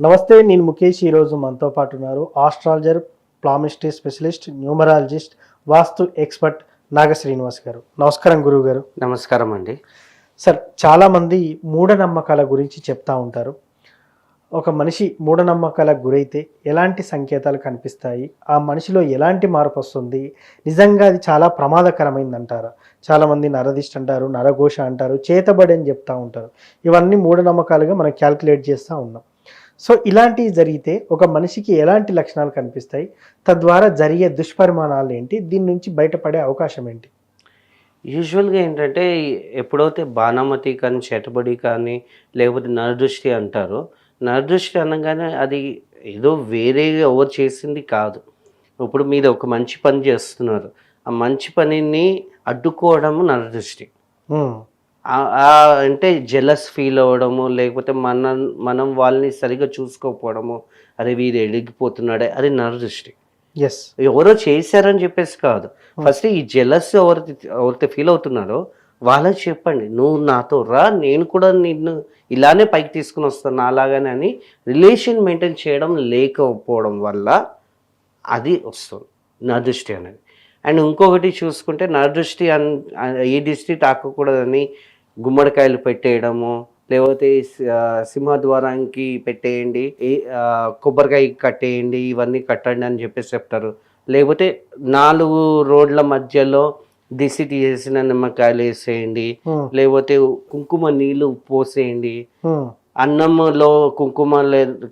నమస్తే నేను ముఖేష్. ఈరోజు మనతో పాటు ఉన్నారు astrologer palmistry specialist numerologist vastu expert Naga Srinivas garu. నమస్కారం గురువు గారు. నమస్కారం అండి. సార్ చాలామంది మూఢనమ్మకాల గురించి చెప్తా ఉంటారు. ఒక మనిషి మూఢనమ్మకాలకు గురైతే ఎలాంటి సంకేతాలు కనిపిస్తాయి? ఆ మనిషిలో ఎలాంటి మార్పు వస్తుంది? నిజంగా అది చాలా ప్రమాదకరమైంది అంటారు చాలామంది నరదిష్ట అంటారు నరఘోష అంటారు చేతబడి అని చెప్తా ఉంటారు. ఇవన్నీ మూఢనమ్మకాలుగా మనం క్యాల్కులేట్ చేస్తూ ఉన్నాం. సో ఇలాంటివి జరిగితే ఒక మనిషికి ఎలాంటి లక్షణాలు కనిపిస్తాయి? తద్వారా జరిగే దుష్పరిమాణాలు ఏంటి? దీని నుంచి బయటపడే అవకాశం ఏంటి? యూజువల్గా ఏంటంటే ఎప్పుడైతే బాణామతి కానీ చేతబడి కానీ లేకపోతే నరదృష్టి అంటారో నరదృష్టి అనగానే అది ఏదో వేరే ఎవరు చేసింది కాదు. ఇప్పుడు మీరు ఒక మంచి పని చేస్తున్నారు. ఆ మంచి పనిని అడ్డుకోవడము నరదృష్టి. అంటే జెలస్ ఫీల్ అవ్వడము లేకపోతే మన మనం వాళ్ళని సరిగా చూసుకోకపోవడము అరే వీడు ఎడిగిపోతున్నాడే అది నరదృష్టి ఎస్ ఎవరో చేశారని చెప్పేసి కాదు. ఫస్ట్ ఈ జెలస్ ఎవరైతే ఎవరైతే ఫీల్ అవుతున్నారో వాళ్ళకి చెప్పండి. నువ్వు నాతో రా నేను కూడా నిన్ను ఇలానే పైకి తీసుకుని వస్తాను నాలాగానే అని రిలేషన్ మెయింటైన్ చేయడం లేకపోవడం వల్ల అది వస్తుంది. నా దృష్టి అనేది. అండ్ ఇంకొకటి చూసుకుంటే నా దృష్టి అన్ ఈ దృష్టి తాకకూడదని గుమ్మడికాయలు పెట్టేయడము లేకపోతే సింహద్వారానికి పెట్టేయండి కొబ్బరికాయ కట్టేయండి ఇవన్నీ కట్టండి అని చెప్పేసి చెప్తారు. లేకపోతే నాలుగు రోడ్ల మధ్యలో దిసి తీసేసిన నిమ్మకాయలు వేసేయండి లేకపోతే కుంకుమ నీళ్ళు పోసేయండి. అన్నంలో కుంకుమ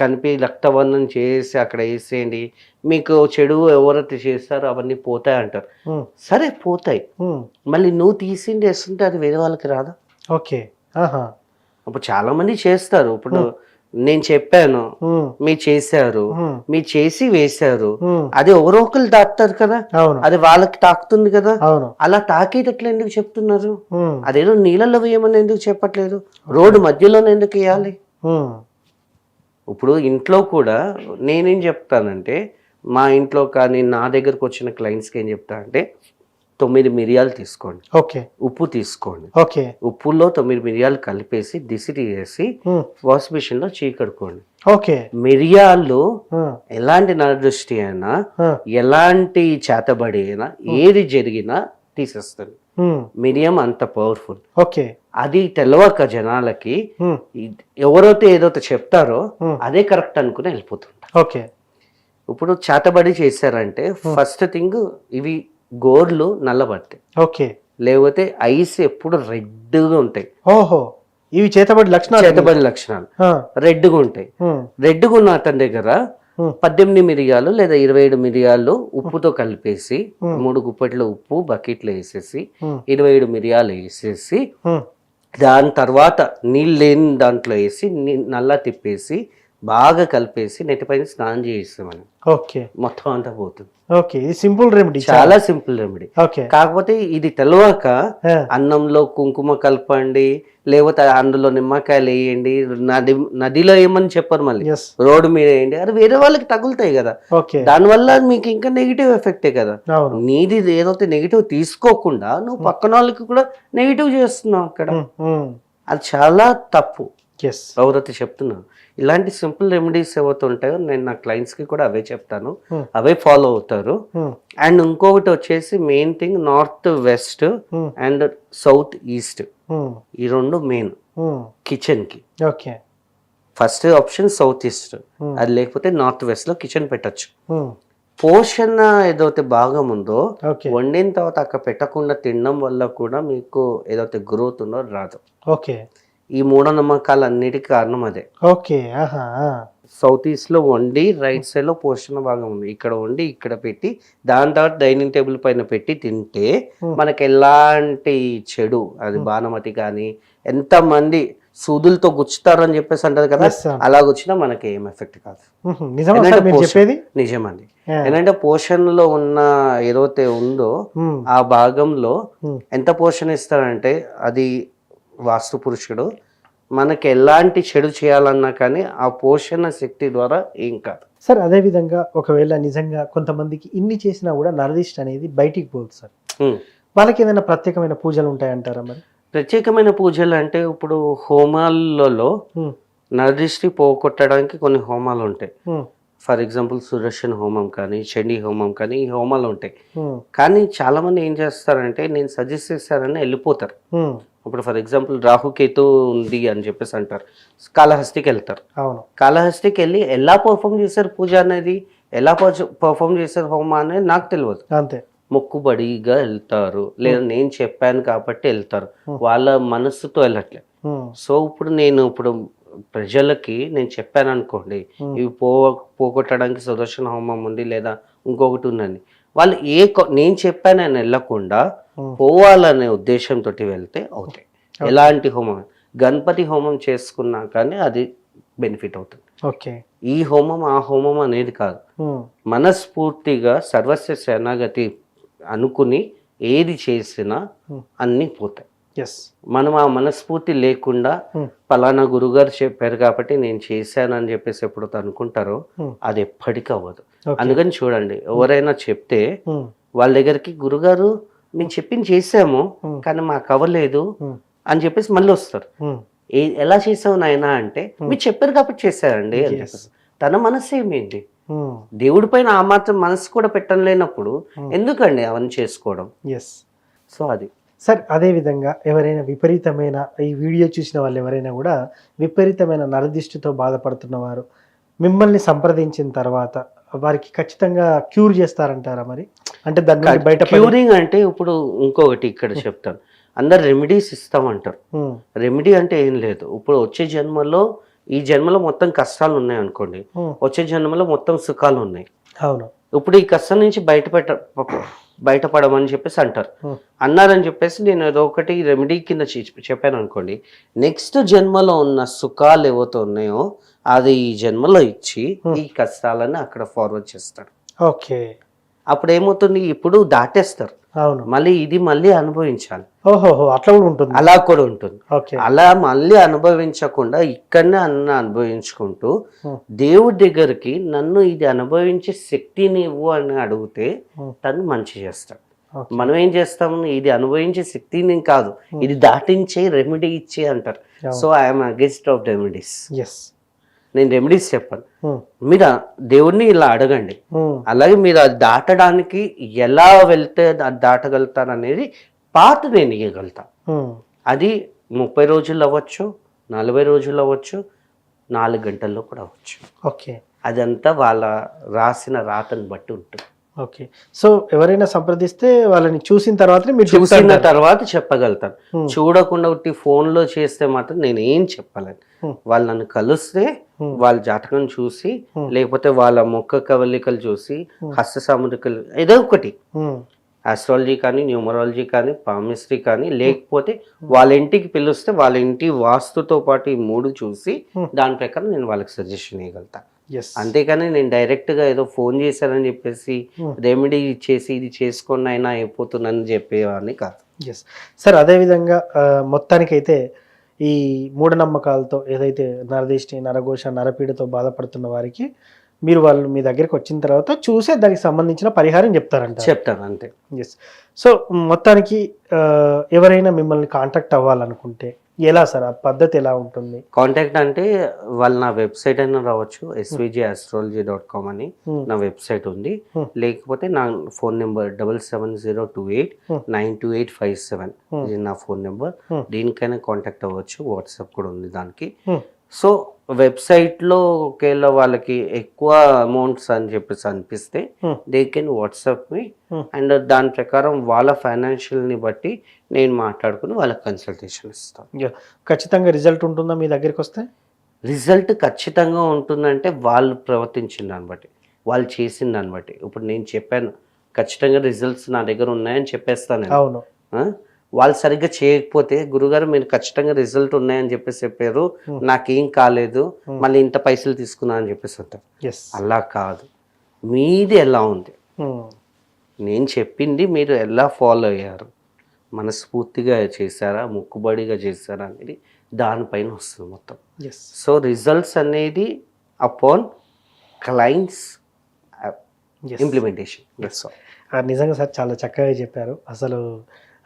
కలిపి రక్తవర్ణం చేసి అక్కడ వేసేయండి. మీకు చెడు ఎవరైతే చేస్తారో అవన్నీ పోతాయి అంటారు సరే పోతాయి. మళ్ళీ నువ్వు తీసిండి వేస్తుంటే అది వేరే వాళ్ళకి రాదా? ఓకే. అప్పుడు చాలా మంది చేస్తారు. ఇప్పుడు నేను చెప్పాను మీరు చేశారు మీరు చేసి వేశారు. అది ఎవరో ఒకరు తాకుతారు కదా. అది వాళ్ళకి తాకుతుంది కదా. అలా తాకేటట్లు ఎందుకు చెప్తున్నారు? అదేదో నీళ్ళలో వేయమని ఎందుకు చెప్పట్లేదు? రోడ్డు మధ్యలోనే ఎందుకు వేయాలి? ఇప్పుడు ఇంట్లో కూడా నేనేం చెప్తానంటే మా ఇంట్లో కానీ నా దగ్గరకు వచ్చిన క్లయింట్స్కి ఏం చెప్తా అంటే తొమ్మిది మిరియాలు తీసుకోండి. ఓకే. ఉప్పు తీసుకోండి. ఓకే. ఉప్పులో తొమ్మిది మిరియాలు కలిపేసి దిసిరి వేసి వాష్ మిషన్లో చీకడుకోండి. ఓకే. మిరియాలు ఎలాంటి నరదృష్టి అయినా ఎలాంటి చేతబడి అయినా ఏది జరిగినా తీసేస్తుంది మిరియం అంత పవర్ఫుల్. ఓకే. అది తెలవక జనాలకి ఎవరైతే ఏదైతే చెప్తారో. అదే కరెక్ట్ అనుకుని వెళ్ళిపోతుంటారు ఓకే. ఇప్పుడు చేతబడి చేశారంటే ఫస్ట్ థింగ్ ఇవి గోర్లు నల్లబడతాయి ఓకే. లేకపోతే ఐస్ ఎప్పుడు రెడ్గా ఉంటాయి. ఓహో. ఇవి చేతబడి లక్షణాలు. చేతబడి లక్షణాలు. రెడ్గా ఉంటాయి. రెడ్గా ఉన్న అతని దగ్గర పద్దెనిమిది మిరియాలు లేదా ఇరవై ఏడు మిరియాలు ఉప్పుతో కలిపేసి. మూడు గుప్పెట్లో ఉప్పు బకెట్లో వేసేసి ఇరవై ఏడు మిరియాలు వేసేసి దాని తర్వాత నీళ్ళు లేని దాంట్లో వేసి నల్లా తిప్పేసి బాగా కలిపేసి నెట్టిపైన స్నానం చేయిస్తామని. ఓకే. మొత్తం అంతా పోతుంది. ఓకే ఇది సింపుల్ రెమెడీ చాలా. Simple remedy. ఓకే. కాకపోతే ఇది తెలియక ఆ, అన్నంలో కుంకుమ కలపండి లేకపోతే అందులో నిమ్మకాయలు వేయండి నది నదిలో ఏమని చెప్పరు మళ్ళీ. రోడ్డు మీద వేయండి. అది వేరే వాళ్ళకి తగులుతాయి కదా. దానివల్ల మీకు ఇంకా నెగిటివ్ ఎఫెక్టే కదా. నీది ఏదైతే నెగిటివ్ తీసుకోకుండా నువ్వు పక్కన వాళ్ళకి కూడా నెగిటివ్ చేస్తున్నావు అక్కడ. అది చాలా తప్పు. ఎస్ ఎవరైతే చెప్తున్నాను ఇలాంటి సింపుల్ రెమెడీస్ ఏవైతే ఉంటాయో నేను నా క్లయింట్స్కి కూడా అవే చెప్తాను. అవే ఫాలో అవుతారు. అండ్ ఇంకొకటి వచ్చేసి main thing north west and south east ఈ రెండు మెయిన్ కిచెన్కి okay. First option south east. అది లేకపోతే నార్త్ వెస్ట్లో కిచెన్ పెట్టచ్చు. పోషణ ఏదైతే భాగం ఉందో వండిన తర్వాత అక్కడ పెట్టకుండా తినడం వల్ల కూడా మీకు ఏదైతే గ్రోత్ ఉందో రాదు. ఓకే. ఈ మూఢనమ్మకాలు అన్నిటికీ కారణం అదే ఓకే. సౌత్ ఈస్ట్లో వండి రైట్ సైడ్లో పోషణ భాగం ఉంది ఇక్కడ వండి ఇక్కడ పెట్టి దాని తర్వాత డైనింగ్ టేబుల్ పైన పెట్టి తింటే. మనకి ఎలాంటి చెడు అది బాణమతి కానీ ఎంత మంది సూదులతో గుచ్చుతారు అని చెప్పేసి అంటారు కదా. అలా గుచ్చినా మనకి ఏం ఎఫెక్ట్ కాదు మ్మ్. నిజమా ఏంటంటే పోషణ. చెప్పేది నిజమండి పోషణలో ఉన్న ఏదైతే ఉందో. ఆ భాగంలో. ఎంత పోషణ ఇస్తారంటే అది వాస్తు పురుషుడు మనకి ఎలాంటి చెడు చేయాలన్నా కానీ ఆ పోషణ శక్తి ద్వారా ఏం కాదు. సార్ అదే విధంగా ఒకవేళ నిజంగా కొంతమందికి ఇన్ని చేసినా కూడా నరదిష్ట అనేది బయటికి పోదు సార్. వాళ్ళకి ఏదైనా ప్రత్యేకమైన పూజలు ఉంటాయంటారా మరి? ప్రత్యేకమైన పూజలు అంటే ఇప్పుడు హోమాలలో. నరదృష్టి పోగొట్టడానికి కొన్ని హోమాలు ఉంటాయి. ఫర్ ఎగ్జాంపుల్ సుదర్శన హోమం కానీ చండీ హోమం కానీ ఈ హోమాలు ఉంటాయి. ఉమ్, కానీ చాలా మంది ఏం చేస్తారంటే నేను సజెస్ట్ చేస్తారని వెళ్ళిపోతారు. ఉమ్, ఇప్పుడు ఫర్ ఎగ్జాంపుల్ రాహుకేతు ఉంది అని చెప్పేసి అంటారు. కాళహస్తికి వెళ్తారు. అవును. కాళహస్తికి వెళ్ళి ఎలా పర్ఫామ్ చేశారు పూజ అనేది ఎలా పర్ఫామ్ చేశారు హోమం అనేది నాకు తెలియదు. అంతే. మొక్కుబడిగా వెళ్తారు. లేదా నేను చెప్పాను కాబట్టి వెళ్తారు. వాళ్ళ మనస్సుతో వెళ్ళట్లే ఉమ్, సో ఇప్పుడు నేను ఇప్పుడు ప్రజలకి నేను చెప్పాను అనుకోండి ఇవి పో పోగొట్టడానికి సుదర్శన హోమం ఉంది లేదా ఇంకొకటి ఉందని వాళ్ళు ఏ నేను చెప్పానని వెళ్ళకుండా పోవాలనే ఉద్దేశంతో వెళ్తే అవుతాయి. ఎలాంటి హోమం? గణపతి హోమం చేసుకున్నా కానీ అది బెనిఫిట్ అవుతుంది. ఓకే. ఈ హోమం ఆ హోమం అనేది కాదు. మనస్ఫూర్తిగా సర్వస్వ శరణాగతి అనుకుని ఏది చేసినా. అన్నీ పోతాయి. మనం ఆ మనస్ఫూర్తి లేకుండా Hmm. పలానా గురుగారు చెప్పారు కాబట్టి నేను చేశానని చెప్పేసి ఎప్పుడైతే అనుకుంటారో Hmm. అది ఎప్పటికీ అవ్వదు. అందుకని చూడండి ఎవరైనా చెప్తే ఉమ్, వాళ్ళ దగ్గరికి గురుగారు మేము చెప్పింది చేసాము Hmm. కానీ మాకు అవ్వలేదు అని చెప్పేసి మళ్ళీ వస్తారు. ఎలా చేసావు నాయనా? అంటే మీరు చెప్పారు కాబట్టి చేశారండి అని తన మనసు ఏమేంటి దేవుడి పైన ఆ మాత్రం మనసు కూడా పెట్టలేనప్పుడు ఎందుకండి అవన్నీ చేసుకోవడం? ఎస్ సో అది. సార్ అదే విధంగా ఎవరైనా విపరీతమైన ఈ వీడియో చూసిన వాళ్ళు ఎవరైనా కూడా విపరీతమైన నరదిష్టితో బాధపడుతున్నవారు మిమ్మల్ని సంప్రదించిన తర్వాత వారికి ఖచ్చితంగా క్యూర్ చేస్తారంటారా మరి? అంటే దాని బయట క్యూరింగ్ అంటే ఇప్పుడు ఇంకొకటి ఇక్కడ చెప్తాను. అందరు రెమెడీస్ ఇస్తామంటారు. రెమెడీ అంటే ఏం లేదు. ఇప్పుడు వచ్చే జన్మలో ఈ జన్మలో మొత్తం కష్టాలు ఉన్నాయి అనుకోండి. వచ్చే జన్మలో మొత్తం సుఖాలు ఉన్నాయి. అవును. ఇప్పుడు ఈ కష్టం నుంచి బయటపెట్ట బయటపడమని చెప్పేసి అంటారు. అన్నారని చెప్పేసి నేను ఏదో ఒకటి రెమెడీ కింద చెప్పాను అనుకోండి. నెక్స్ట్ జన్మలో ఉన్న సుఖాలు ఏవైతే ఉన్నాయో అది ఈ జన్మలో ఇచ్చి ఈ కష్టాలని అక్కడ ఫార్వర్డ్ చేస్తాడు. ఓకే. అప్పుడు ఏమవుతుంది ఇప్పుడు దాటేస్తారు. అవును. మళ్ళీ ఇది మళ్ళీ అనుభవించాలి. ఓహోహో అట్లా కూడా ఉంటుంది. అలా కూడా ఉంటుంది. అలా మళ్ళీ అనుభవించకుండా ఇక్కడనే అన్న అనుభవించుకుంటూ. దేవుడి దగ్గరికి నన్ను ఇది అనుభవించే శక్తిని ఇవ్వు అని అడిగితే. తను మంచి చేస్తాడు. మనం ఏం చేస్తాం? ఇది అనుభవించే శక్తిని కాదు. ఇది దాటించే రెమెడీ ఇచ్చే అంటారు. So I'm against of remedies yes నేను రెమెడీస్ చెప్పాను. మీరు దేవుడిని ఇలా అడగండి. అలాగే మీరు అది దాటడానికి ఎలా వెళ్తే అది దాటగలుగుతారు అనేది పాత నేను ఇవ్వగలుగుతా అది ముప్పై రోజులు అవ్వచ్చు నలభై రోజులు అవ్వచ్చు నాలుగు గంటల్లో కూడా అవ్వచ్చు. ఓకే. అదంతా వాళ్ళ రాసిన రాతని బట్టి ఉంటుంది. ఓకే సో ఎవరైనా సంప్రదిస్తే వాళ్ళని చూసిన తర్వాతనే మీరు చూసిన తర్వాత చెప్పగలుగుతాను. చూడకుండా ఉట్టి ఫోన్లో చేస్తే మాత్రం నేను ఏం చెప్పలేను. వాళ్ళు నన్ను కలిస్తే. వాళ్ళ జాతకం చూసి. లేకపోతే వాళ్ళ మొక్క కవలికలు చూసి హస్త సాముద్రికలు ఏదో ఒకటి ఆస్ట్రాలజీ కానీ న్యూమరాలజీ కానీ పామిస్ట్రీ కానీ లేకపోతే వాళ్ళ ఇంటికి పిలుస్తే వాళ్ళ ఇంటి వాస్తుతో పాటు ఈ మూడు చూసి. దాని ప్రకారం నేను వాళ్ళకి సజెషన్ ఇవ్వగలుగుతా ఎస్ అంతేకాని నేను డైరెక్ట్గా ఏదో ఫోన్ చేశానని చెప్పేసి Hmm. రెమెడీ ఇచ్చేసి ఇది చేసుకొని అయినా అయిపోతుందని చెప్పేవాడిని కాదు. ఎస్ సార్ అదేవిధంగా మొత్తానికైతే ఈ మూఢనమ్మకాలతో ఏదైతే నరదిష్టి నరఘోష నరపీడతో బాధపడుతున్న వారికి మీరు వాళ్ళు మీ దగ్గరికి వచ్చిన తర్వాత చూసే దానికి సంబంధించిన పరిహారం చెప్తారంట. చెప్తాను అంతే. ఎస్ సో మొత్తానికి ఎవరైనా మిమ్మల్ని కాంటాక్ట్ అవ్వాలనుకుంటే ఎలా సార్ ఆ పద్ధతి ఎలా ఉంటుంది కాంటాక్ట్ అంటే వాళ్ళు నా వెబ్సైట్ అయినా రావచ్చు ఎస్విజి ఆస్ట్రాలజీ డాట్ కామ్ అని Hmm. నా వెబ్సైట్ ఉంది Hmm. లేకపోతే నా phone number double seven zero two eight Hmm. Nine two eight five seven Hmm. ఇది నా ఫోన్ నెంబర్ Hmm. దీనికైనా కాంటాక్ట్ అవ్వచ్చు వాట్సాప్ కూడా ఉంది దానికి Hmm. సో వెబ్సైట్లో ఒకవేళ వాళ్ళకి ఎక్కువ అమౌంట్స్ అని చెప్పేసి అనిపిస్తే. They can WhatsApp me. And దాని ప్రకారం వాళ్ళ ఫైనాన్షియల్ని బట్టి నేను మాట్లాడుకుని వాళ్ళకి కన్సల్టేషన్ ఇస్తాను. ఖచ్చితంగా రిజల్ట్ ఉంటుందా మీ దగ్గరికి వస్తే రిజల్ట్ ఖచ్చితంగా ఉంటుందంటే వాళ్ళు ప్రవర్తించిన దాన్ని బట్టి వాళ్ళు చేసిన దాన్ని బట్టి ఇప్పుడు నేను చెప్పాను ఖచ్చితంగా రిజల్ట్స్ నా దగ్గర ఉన్నాయని చెప్పేస్తాను. అవును? వాళ్ళు సరిగ్గా చేయకపోతే గురుగారు మీరు ఖచ్చితంగా రిజల్ట్ ఉన్నాయని చెప్పేసి చెప్పారు. నాకేం కాలేదు. మళ్ళీ ఇంత పైసలు తీసుకున్నా అని చెప్పేసి అంటారు. అలా కాదు. మీది ఎలా ఉంది? నేను చెప్పింది మీరు ఎలా ఫాలో అయ్యారు? మనస్ఫూర్తిగా చేశారా? మొక్కుబడిగా చేశారా అనేది దానిపైన వస్తుంది మొత్తం. సో రిజల్ట్స్ అనేది అపాన్ క్లయింట్స్ ఇంప్లిమెంటేషన్. నిజంగా సార్ చాలా చక్కగా చెప్పారు. అసలు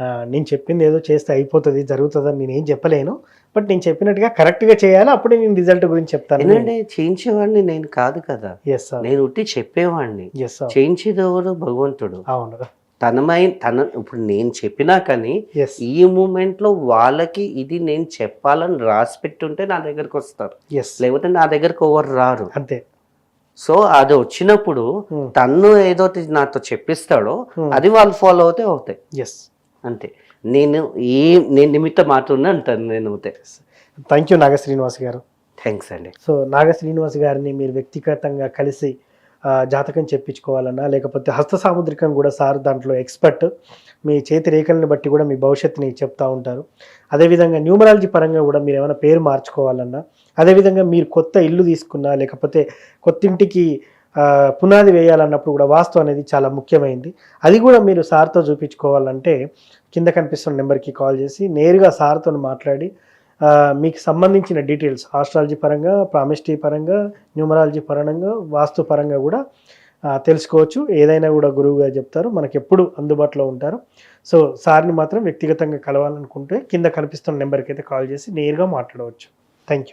నేను చెప్పింది ఏదో చేస్తే అయిపోతుంది జరుగుతుందని నేను ఏం చెప్పలేను. బట్ నేను చెప్పినట్టుగా కరెక్ట్గా చేయాలి అప్పుడే నేను రిజల్ట్ గురించి చెప్తాను. ఎందుకంటే చేయించేవాడిని నేను కాదు కదా. ఎస్ నేను ఉట్టి చెప్పేవాడిని. ఎస్ చేయించేది ఎవరు? భగవంతుడు. అవును. తనమై తన ఇప్పుడు నేను చెప్పినా కానీ ఈ మూమెంట్లో వాళ్ళకి ఇది నేను చెప్పాలని రాసి పెట్టుంటే నా దగ్గరకు వస్తారు. ఎస్ లేకపోతే నా దగ్గరకు ఎవరు రారు. అంతే. సో అది వచ్చినప్పుడు Hmm. తను ఏదో నాతో చెప్పిస్తాడో Hmm. అది వాళ్ళు ఫాలో అవుతే అవుతాయి. ఎస్ అంతే. నేను ఏ నేను నిమిత్త మాత్రమే అంటాను నేను అవుతే థ్యాంక్ యూ నాగ శ్రీనివాస్ గారు. థ్యాంక్స్ అండి. సో నాగ శ్రీనివాస్ గారిని మీరు వ్యక్తిగతంగా కలిసి జాతకం చెప్పించుకోవాలన్నా లేకపోతే హస్త సాముద్రికం కూడా సార్ దాంట్లో ఎక్స్పర్ట్ మీ చేతి రేఖల్ని బట్టి కూడా మీ భవిష్యత్తుని చెప్తా ఉంటారు. అదేవిధంగా న్యూమరాలజీ పరంగా కూడా మీరు ఏమైనా పేరు మార్చుకోవాలన్నా అదేవిధంగా మీరు కొత్త ఇల్లు తీసుకున్నా లేకపోతే కొత్త ఇంటికి ఆ, పునాది వేయాలన్నప్పుడు కూడా వాస్తు అనేది చాలా ముఖ్యమైంది. అది కూడా మీరు సార్తో చూపించుకోవాలంటే కింద కనిపిస్తున్న నెంబర్కి కాల్ చేసి నేరుగా సార్తో మాట్లాడి మీకు సంబంధించిన డీటెయిల్స్ ఆస్ట్రాలజీ పరంగా ప్రామిస్టీ పరంగా న్యూమరాలజీ పరంగా వాస్తు పరంగా కూడా తెలుసుకోవచ్చు. ఏదైనా కూడా గురువుగా చెప్తారు మనకు ఎప్పుడు అందుబాటులో ఉంటారు. సో సార్ని మాత్రం వ్యక్తిగతంగా కలవాలనుకుంటే కింద కనిపిస్తున్న నెంబర్కి అయితే కాల్ చేసి నేరుగా మాట్లాడవచ్చు. Thank you